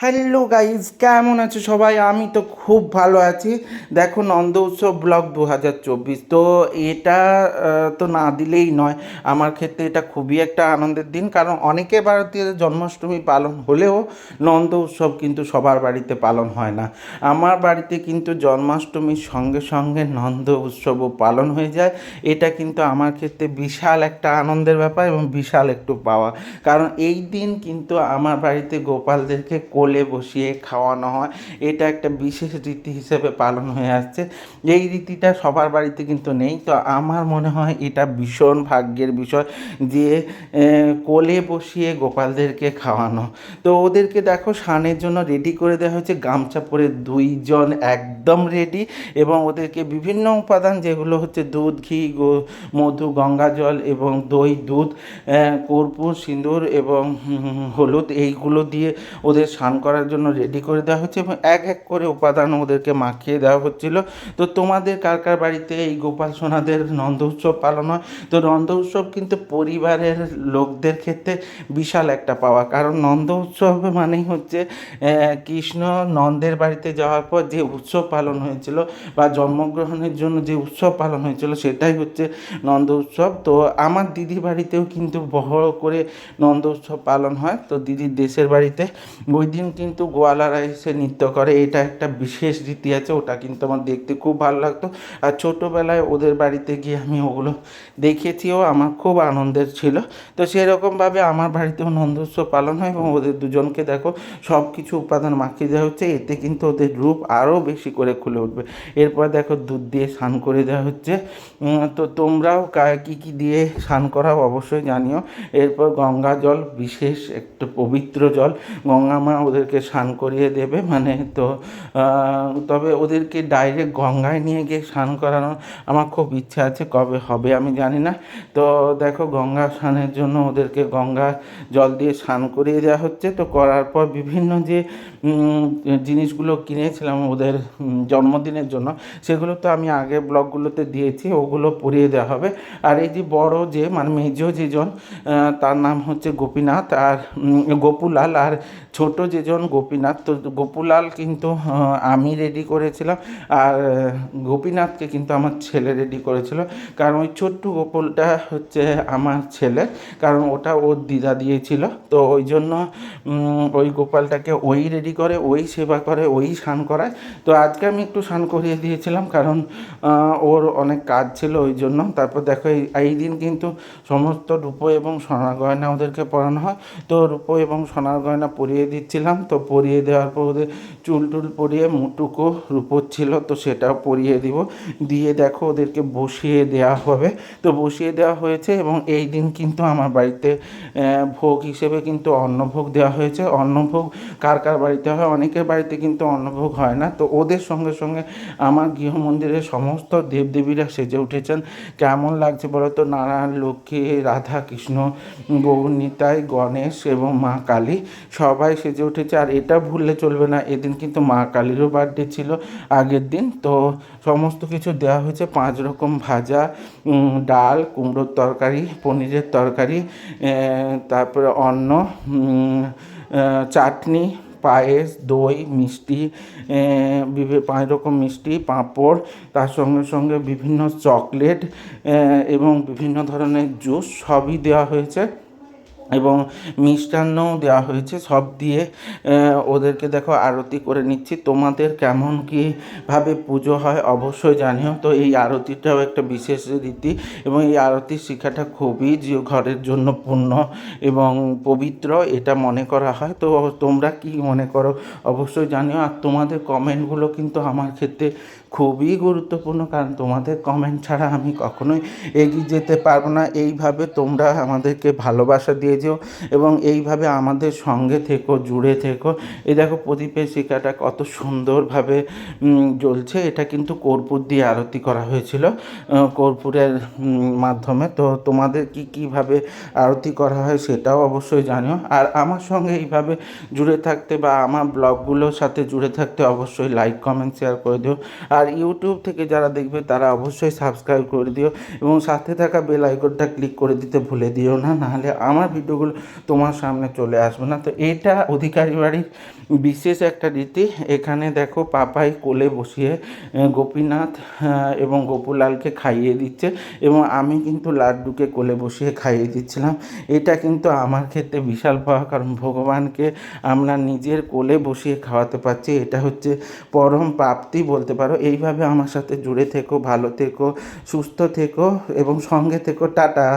Hello guys কেমন আছো সবাই? আমি তো খুব ভালো আছি। দেখো, নন্দ উৎসব ব্লগ দু হাজার চব্বিশ। তো এটা তো না দিলেই নয়। আমার ক্ষেত্রে এটা খুবই একটা আনন্দের দিন। কারণ অনেকে ভারতীয় জন্মাষ্টমী পালন হলেও নন্দ উৎসব কিন্তু সবার বাড়িতে পালন হয় না। আমার বাড়িতে কিন্তু জন্মাষ্টমীর সঙ্গে সঙ্গে নন্দ উৎসবও পালন হয়ে যায়। এটা কিন্তু আমার ক্ষেত্রে বিশাল একটা আনন্দের ব্যাপার এবং বিশাল একটু পাওয়া। কারণ এই দিন কিন্তু আমার বাড়িতে গোপালদেরকে কোলে বসিয়ে খাওয়ানো হয়। এটা একটা বিশেষ রীতি হিসেবে পালন হয়ে আসছে। এই রীতিটা সবার বাড়িতে কিন্তু নেই। তো আমার মনে হয় এটা ভীষণ ভাগ্যের বিষয় যে কোলে বসিয়ে গোপালদেরকে খাওয়ানো। তো ওদেরকে দেখো সানের জন্য রেডি করে দেওয়া হয়েছে। গামছা পরে দুইজন একদম রেডি এবং ওদেরকে বিভিন্ন উপাদান যেগুলো হচ্ছে দুধ, ঘি মধু, গঙ্গা জল এবং দই, দুধ কর্পূর, সিঁদুর এবং হলুদ এইগুলো দিয়ে ওদের স্নান করার জন্য রেডি করে দেওয়া হচ্ছে এবং এক এক করে উপাদান ওদেরকে মাখিয়ে দেওয়া হচ্ছিল। তো তোমাদের কার কার বাড়িতে এই গোপাল সোনাদের নন্দ উৎসব পালন হয়? তো নন্দ উৎসব কিন্তু পরিবারের লোকদের ক্ষেত্রে বিশাল একটা পাওয়া। কারণ নন্দ উৎসব মানেই হচ্ছে কৃষ্ণ নন্দের বাড়িতে যাওয়ার পর যে উৎসব পালন হয়েছিল বা জন্মগ্রহণের জন্য যে উৎসব পালন হয়েছিল সেটাই হচ্ছে নন্দ উৎসব। তো আমার দিদি বাড়িতেও কিন্তু বড় করে নন্দ উৎসব পালন হয়। তো দিদির দেশের বাড়িতে ওই দিন কিন্তু গোয়ালারা এসে নৃত্য করে, এটা একটা বিশেষ রীতি আছে, ওটা কিন্তু আমার দেখতে খুব ভালো লাগতো। আর ছোটোবেলায় ওদের বাড়িতে গিয়ে আমি ওগুলো দেখেছিও আমার খুব আনন্দের ছিল। তো সেরকমভাবে আমার বাড়িতেও নন্দ উৎসব পালন হয় এবং ওদের দুজনকে দেখো সব কিছু উপাদান মাখিয়ে দেওয়া হচ্ছে, এতে কিন্তু ওদের রূপ আরও বেশি করে খুলে উঠবে। এরপর দেখো দুধ দিয়ে স্নান করে দেওয়া হচ্ছে। তো তোমরাও কা- কী দিয়ে স্নান করাও অবশ্যই জানিও। এরপর গঙ্গা জল, বিশেষ একটা পবিত্র জল। গঙ্গা মা ওদেরকে স্নান করিয়ে দেবে মানে তো তবে ওদেরকে ডাইরেক্ট গঙ্গায় নিয়ে গিয়ে স্নান করানোর আমার খুব ইচ্ছা আছে, কবে হবে আমি জানি না। তো দেখো, গঙ্গা স্নানের জন্য ওদেরকে গঙ্গা জল দিয়ে স্নান করিয়ে দেওয়া হচ্ছে। তো করার পর বিভিন্ন যে জিনিসগুলো কিনেছিলাম ওদের জন্মদিনের জন্য, সেগুলো তো আমি আগে ব্লগগুলোতে দিয়েছি, ওগুলো পরিয়ে দেওয়া হবে। আর এই যে বড় যে মানে মেজো যেজন তার নাম হচ্ছে গোপীনাথ আর গোপুলাল আর ছোট যেজন গোপীনাথ, তো গোপুলাল কিন্তু আমি রেডি করেছিলাম আর গোপীনাথকে কিন্তু আমার ছেলে রেডি করেছিল। কারণ ওই ছোট্ট গোকুলটা হচ্ছে আমার ছেলে, কারণ ওটা ওর দিদা দিয়েছিল। তো ওই জন্য ওই গোপালটাকে ওই রেডি করে, ওই সেবা করে, ওই স্নান করায়। তো আজকে আমি একটু স্নান করিয়ে দিয়েছিলাম কারণ ওর অনেক কাজ ছিল ওই জন্য। তারপর দেখো, এই এই দিন কিন্তু সমস্ত রূপো এবং সোনার গয়না ওদেরকে পরানো হয়। তো রূপো এবং সোনার গয়না পরিয়ে দিচ্ছিলাম। তো পরিয়ে দেওয়ার পর ওদের চুল টুল পরিয়ে মুটুকো রূপোর ছিল, তো সেটাও পরিয়ে দিব। দিয়ে দেখো ওদেরকে বসিয়ে দেওয়া হবে। তো বসিয়ে দেওয়া হয়েছে এবং এই দিন কিন্তু আমার বাড়িতে ভোগ হিসেবে কিন্তু অন্নভোগ দেওয়া হয়েছে। অন্নভোগ কার কার বাড়িতে হয়? অনেকের বাড়িতে কিন্তু অন্নভোগ হয় না। তো ওদের সঙ্গে সঙ্গে আমার গৃহমন্দিরের সমস্ত দেবদেবীরা সেজে উঠেছেন। কেমন লাগছে বলো তো? নারায়ণ, লক্ষ্মী, রাধা কৃষ্ণ গৌরনিতাই গণেশ এবং মা কালী সবাই সেজে উঠেছে আর এটা ভুললে চলবে না। এদিন কিন্তু মা কালীরও বার্থডে ছিল আগের দিন। তো সমস্ত কিছু দেওয়া হয়েছে। পাঁচ রকম ভাজা ডাল, কুমড়োর তরকারি, পনিরের তরকারি তারপরে অন্ন চাটনি, পায়েস, দই, মিষ্টি পাঁচ রকম মিষ্টি, পাঁপড়, তার সঙ্গে সঙ্গে বিভিন্ন চকলেট এবং বিভিন্ন ধরনের জুস সবই দেওয়া হয়েছে। এবং মিষ্টান্নও দেওয়া হয়েছে। সব দিয়ে ওদেরকে দেখো আরতি করে নিচ্ছি। তোমাদের কেমন কীভাবে পুজো হয় অবশ্যই জানিও। তো এই আরতিটাও একটা বিশেষ রীতি এবং এই আরতির শিক্ষাটা খুবই যে ঘরের জন্য পূর্ণ এবং পবিত্র, এটা মনে করা হয়। তো তোমরা কি মনে করো অবশ্যই জানিও। আর তোমাদের কমেন্টগুলো কিন্তু আমার ক্ষেত্রে খুবই গুরুত্বপূর্ণ, কারণ তোমাদের কমেন্ট ছাড়া আমি কখনোই এগিয়ে যেতে পারব না। এইভাবে তোমরা আমাদেরকে ভালোবাসা দিয়ে যেও এবং এইভাবে আমাদের সঙ্গে থেকো, জুড়ে থেকো। এই দেখো প্রদীপের শিকাটা কত সুন্দরভাবে জ্বলছে। এটা কিন্তু কর্পূর দিয়ে আরতি করা হয়েছিল। কর্পূরের মাধ্যমে। তো তোমাদের কি কীভাবে আরতি করা হয় সেটাও অবশ্যই জানিও। আর আমার সঙ্গে এইভাবে জুড়ে থাকতে বা আমার ব্লগগুলোর সাথে জুড়ে থাকতে অবশ্যই লাইক কমেন্ট শেয়ার করে দিও। আর আর ইউটিউব থেকে যারা দেখবে, তারা অবশ্যই সাবস্ক্রাইব করে দিও এবং সাথে থাকা বেল আইকনটা ক্লিক করে দিতে ভুলে দিও না, নাহলে আমার ভিডিওগুলো তোমার সামনে চলে আসবে না। তো এটা অধিকারী বাড়ির বিশেষ একটা রীতি। এখানে দেখো, পাপাই কোলে বসিয়ে গোপীনাথ এবং গোপুলালকে খাইয়ে দিচ্ছে এবং আমি কিন্তু লাড্ডুকে কোলে বসিয়ে খাইয়ে দিচ্ছিলাম। এটা কিন্তু আমার ক্ষেত্রে বিশাল পাওয়া, কারণ ভগবানকে আমরা নিজের কোলে বসিয়ে খাওয়াতে পারছি। এটা হচ্ছে পরম প্রাপ্তি বলতে পারো। এইভাবে আমার সাথে জুড়ে থেকো ভালো থেকো সুস্থ থেকো এবং সঙ্গে থেকো টাটা।